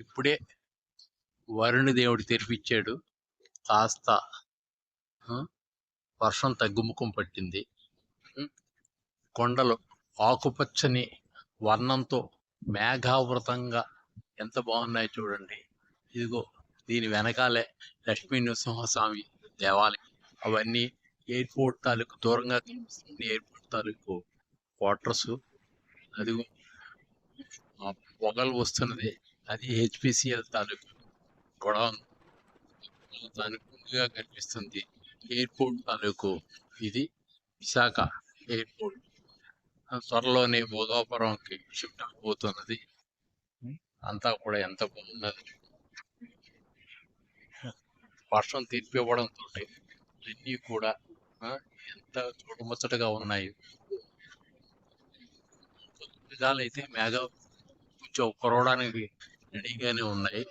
ఇప్పుడే వరుణి దేవుడు తెరిపించాడు కాస్త వర్షం తగ్గుముఖం పట్టింది. కొండలు ఆకుపచ్చని వర్ణంతో మేఘావృతంగా ఎంత బాగున్నాయి చూడండి. ఇదిగో దీని వెనకాలే లక్ష్మీ నృసింహస్వామి దేవాలయం. అవన్నీ ఎయిర్పోర్ట్ తాలూకు దూరంగా కనిపిస్తుంది. ఎయిర్పోర్ట్ తాలూకు క్వార్టర్స్. అదిగో పొగలు వస్తున్నది. అది హెచ్పిసిఎల్ తాలూకు గొడవ దానికి ముందుగా కనిపిస్తుంది. ఎయిర్పోర్ట్ తాలూకు ఇది విశాఖ ఎయిర్పోర్ట్. త్వరలోనే భోగాపురంకి షిఫ్ట్ అవబోతున్నది అంతా కూడా ఎంత బాగున్నది. వర్షం తీర్పివ్వడంతో అన్నీ కూడా ఎంత చూడముచ్చటగా ఉన్నాయి. అయితే మేఘ కొంచెం కురవడానికి రెడీగానే ఉన్నాయి.